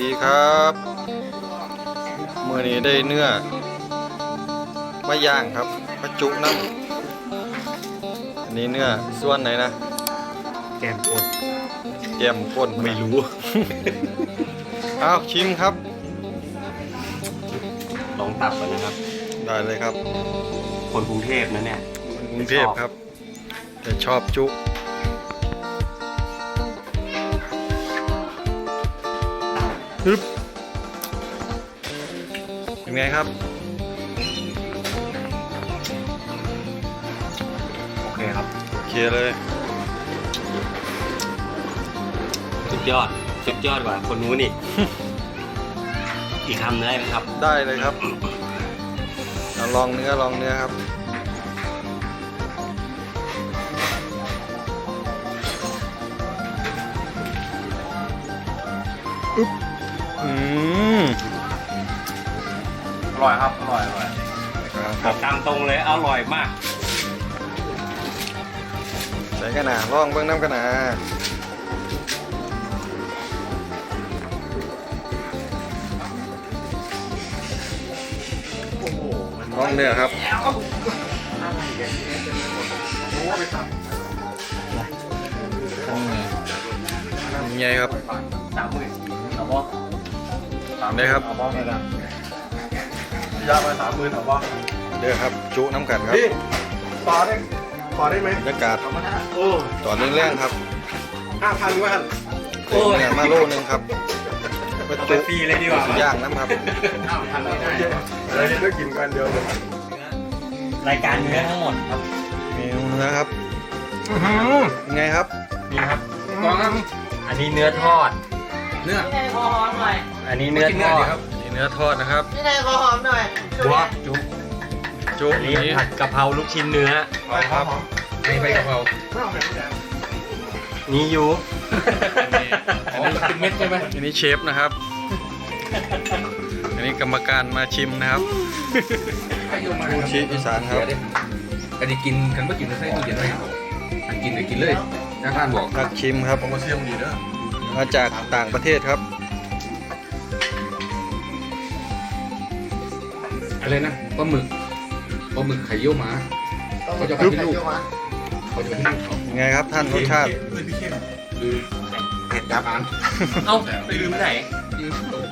วัสดีครับเมื่อนี้ได้เนื้อมาย่างครับมาจุน้ำอันนี้เนื้อส่วนไหนนะแกมกดแก้มก้นไม่รู้ เอาชิมครับ ลองตับกันนะครับ ได้เลยครับ คนกรุงเทพนะเนี่ยกรุงเทพครับแต่ชอบจุ ฮึบเป็นไงครับ โอเคครับโอเคเลย สุดยอด สุดยอดกว่าคนนู้นอีก อีกคำได้ไหมครับ ได้เลยครับเอาลองเนื้อลองเนื้อครับอึ๊บ อืมอร่อยครับอร่อยอร่อยครับตามตรงเลยอร่อยมากใส่กันหนาลองเบื้องน้ำกันหนาลองเนื้อครับยังไงครับสามหมื่นเอาบ่ได้ครับเอาบ่ไงล่ะยาไปสามหมื่นเอาบ่เด้อครับจุน้ำกันครับพี่ต่อได้ต่อได้ไหมบรรยากาศโอ้ต่อเนื่องแรงครับห้าพันว่าโอ้ยเนื้อมาโลนึงครับมาเอาไปจุฟรีเลยดีกว่าย่างน้ำครับห้าพันไม่ได้เราจะได้กินกันเดียวเลยรายการเนื้อทั้งหมดครับเมนูเนื้อครับยังไงครับนี่ครับกองครับอันนี้เนื้อทอด เนื้อนี่นายขอหอมหน่อยอันนี้เนื้อทอดนี่เนื้อทอดนะครับนี่นายขอหอมหน่อยบัวจุ๊บจุอันนี้ผัดกะเพราลูกชิ้นเนื้อไปครับนี่ไปกะเพราไม่เอาแบบนี้นี่อยู่อ๋อเป็นเม็ดใช่ไหมอันนี้เชฟนะครับ อันนี้กรรมการมาชิมนะครับ ชูชีอีสานครับ อันนี้กินกันไม่กินใส่ตู้เย็นไว้อันกินเดี๋ยวกินเลยนักการบอกนักชิมครับผมมาเชียมดีเด้อ มาจากต่างประเทศครับ อะไรนะปลาหมึกปลาหมึกไข่เยี่ยวม้าเขาจะไปที่ลูกเขาจะไปที่ลูกเขายังไงครับท่านรสชาติคือเผ็ดครับอ่านเอ้าไปลืมไหน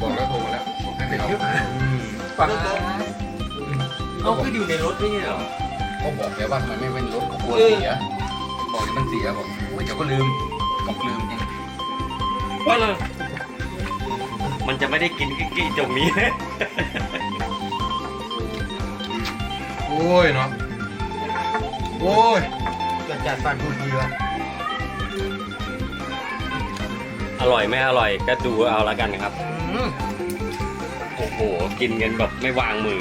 บอกแล้วโทรมาแล้วบอกให้ไปเอาปังเอ้าก็อยู่ในรถไม่ใช่เหรอเขาบอกแล้วว่าทำไมไม่เป็นรถเขากลัวเสียบอกเดี๋ยวมันเสียบอกโอ้ยเดี๋ยวก็ลืมบอกลืมจริง ว่าเลยมันจะไม่ได้กินกี่ตรงนี้ โอ้ยเนาะ โอ้ยจัดจัดฟันพูดดีวะอร่อยไม่อร่อยก็ดูเอาละกันครับโอ้โห กินกันแบบไม่วางมือ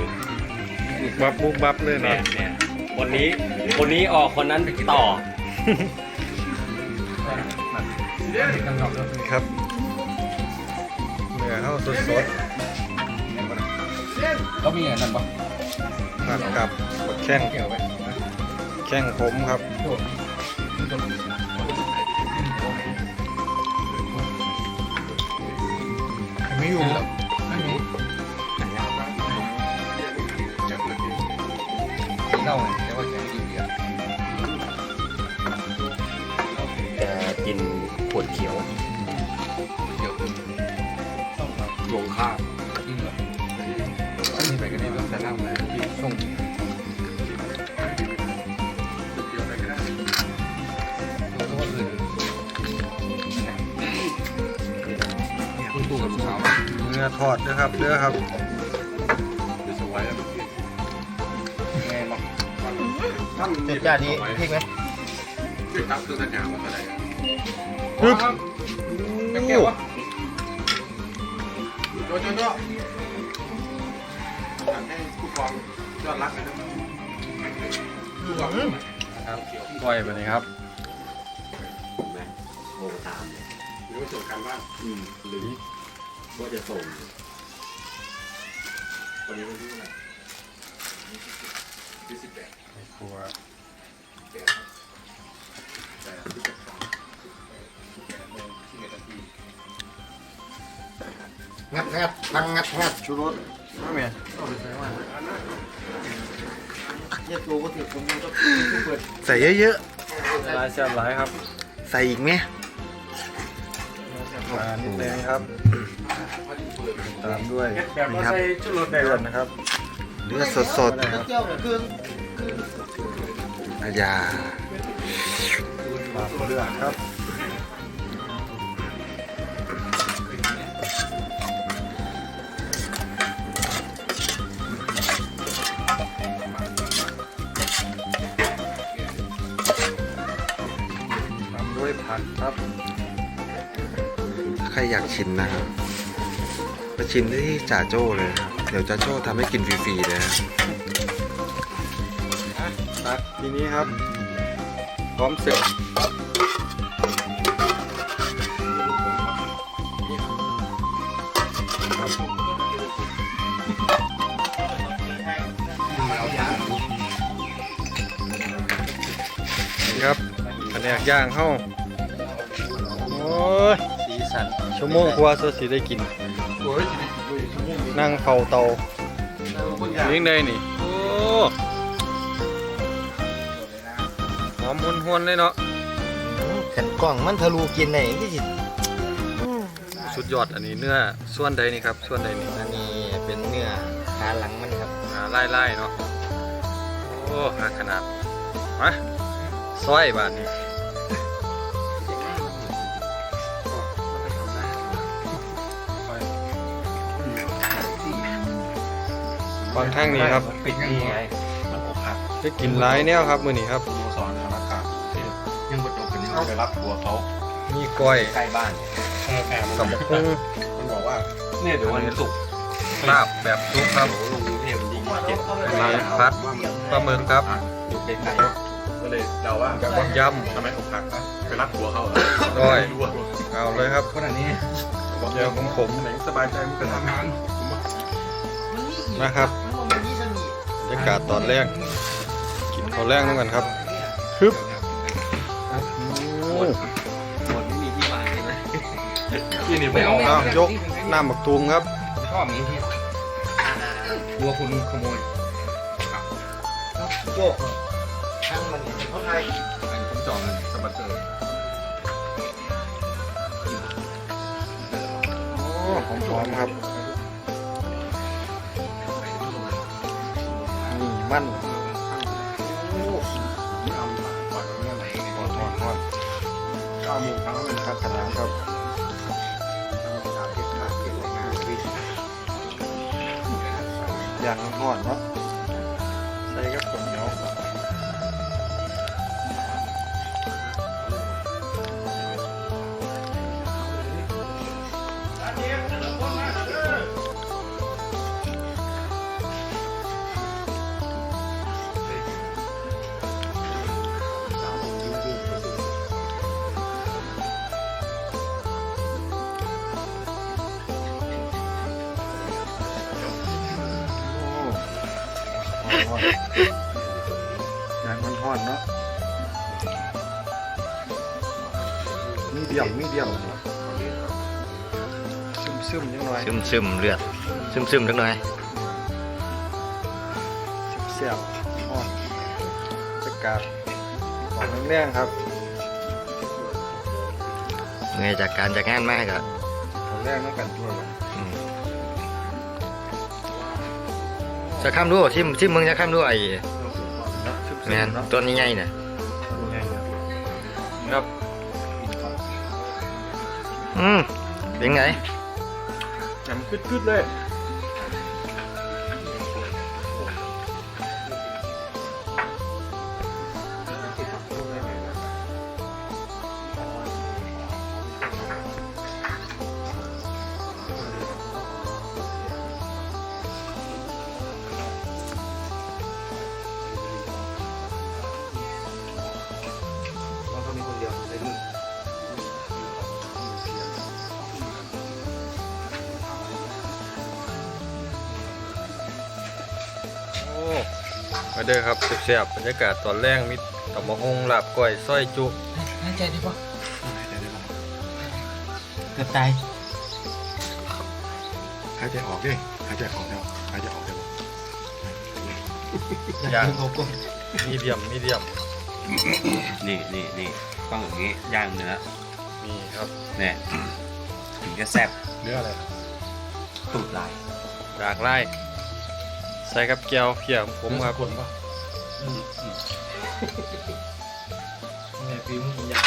บุกบับบุกบับเลยเนี่นะยเนี่ยคนนี้คนนี้ออกคนนั้นต่อ ครับเนื้อเข้า สดสดเขามีอะไรนั่นปะๆผัดกับแข้งเกี่ยวไว้แข้งผมครับไม่อยู่ไม่มีจับเลยเล่าไงแต่ว่าแกไม่กินเบียร์จะกินขวดเขียว อทอดนะครับเด้อครับไงบอกจัดจัดดีพริกไหมครับคือสัญญาว่าอะไรปึ๊บเป็นแก้ววะโจโจโจให้ผู้กองยอดรักเลยนะครับปล่อยไปเลยครับโมตามหรือว่าส่วนการบ้านอืมหรือ ว่าจะส่งวันนี้วันที่เท่าไหร่ที่สิบแปดครัวแต่ที่สิบสองแปดโมงสิบเอ็ดนาทีงัดงัดตั้งงัดงัดชูรสไม่แม่เยอะตัวก็ถือผมก็เปิดใส่เยอะๆหลายแซ่บหลายครับ ใส่อีกไหมมานิดนึงครับ ตามด้วยแบบนี่ว่าครับใส่ชุดรสแดงเลือดนะครับเลือดสดเที่ยวเนี่ยคือๆอาญาปาดเลือดครับตามด้วยผักครับ ใครอยากชิมนะครับ ไปชิมได้ที่จ่าโจ้เลยนะครับเดี๋ยวจ่าโจ้ทำให้กินฟรีๆเลยนะตักทีนี้ครับ พร้อมเสิร์ฟนี่ครับแผนกย่างเข้าโอ้ยสีสันชั่วโมงกว่าสดสิได้กินโอ้ยจะได้กิ นด้วยชั่วโมงนึงนั่งเฝ้าเตาแล้วคนอยากเลี้ยงได้นี่ โอ้หอมหวนๆเลยเนาะขันกล่องมันทะลุกินไหนที่สิสุดยอดอันนี้เนื้อส่วนใดนี่ครับ ส่วนใดนี่อันนี้เป็นเนื้อขาหลังมันครับอ่าไล่ไล่ๆเนาะโอ้หักขนาดมาซอยบาทนี้ ฟังทางนี้ครับปิดนี่ไงมันอกหักได้กินหลายแนวครับมื้อนี้ครับสโมสรธนาคารยังบ่จบกันยังไปรับตัวเขามีก้อยใกล้บ้านแค่แค่มันกับพุงมันบอกว่าเนี่ยเดี๋ยววันศุกร์ลาบแบบซุปครับโอ้ลงกรุงเทพมันยิ่งเจ็บมีพัดปลาหมึกครับอยู่ใกล้ก็เลยเดาว่ากับยทำไมอกหักนะไปรับตัวเขาำก้อยเอาเลยครับคนอันนี้เดี๋ยวผมผมไหนสบายใจมันก็ทำงาน นะครับมันมีสนิทบรรยากาศตอนแรกกินข้าวแรกนั่นกันครับฮึบโอ้หมดไม่มีที่วางเลยนะที่นี่ไม่เอาอ้าวยกน้ำบักตูมครับชอบมีที่กลัวคุณขโมยโจกทั้งมันเนี่ยเขาไทยอันผมจองสปอนเซอร์โอ้หอมๆครับ มันโอ้หอนหอนนอนเก้าโมงเช้าเลยครับขนาดครับอย่างหอนเนาะ ย่างมันหอนเนาะมีเดียมมีเดียมซึมซึมๆยังหน่อยซึมซึมเลือดซึมซึมทักหน่อยเสียบๆหอนจะกาดหอนแรงๆครับเงยจากการจากงานมากอะหอนแรงต้องกันตัวเลย จะข้ามดูที่ที่มึงจะข้ามดูไอ้เนาะซึมๆแมนเนาะตัวนี้ใหญ่ๆน่ะครับอืมเป็นไงยำกึดๆเลย มาเด้อครับเสียบๆบรรยากาศตอนแรกมีตับมะฮงลาบก้อยส้อยจุหายใจดีป่ะเกือบตายหายใจออกดิหายใจออกแล้วหายใจออกแล้วย่างมีเดียมมีเดียม นี่นี่นี่ต้องอย่างนี้ย่างเนื้อมีครับเนี่ยถึงจะแซ่บเนื้ออะไรตูดลายดากไล่ใส่กับแก้วเพียของผมครับคนปะเนี่ยฟิล์มมึงอยาก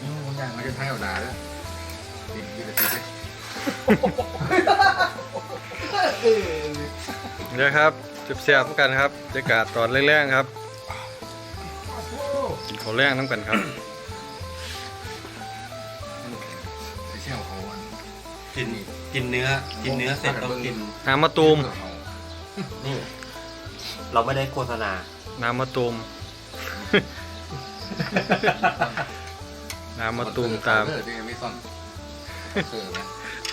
อืมมันย่างมันจะไทยเอาดาแล้วดีดีเลยดีเลยเดี๋ยวครับจุบเสียบกันครับบรรยากาศตอนแรกๆครับกินข้าวแรงน้ำกันครับไอ้เชี่ยวเขาอันกินกินเนื้อ กินเนื้อเสร็จต้องกินน้ำมะตูม นี่ เราไม่ได้โฆษณา น้ำมะตูม น้ำมะตูมตาม เออที่ไม่ซ่อนเออนะ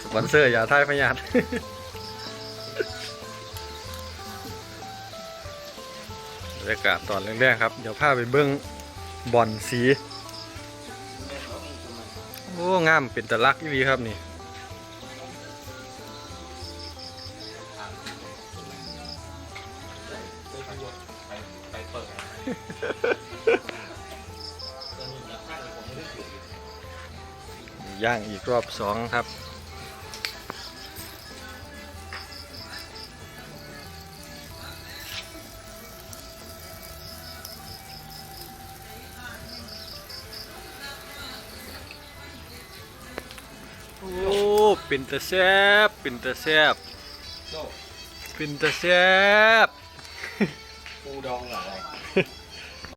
สปอนเซอร์อย่าทายพยาธิบรรยากาศตอนแรกๆครับ เดี๋ยวพาไปเบิ้งบ่อนสี โอ้งามเป็นตะลักอีหลีครับนี่ ย่างอีกรอบสองครับ โอ้ เป็นตะแซบเป็นตะแซบเป็นตะแซบปูดองเหรอ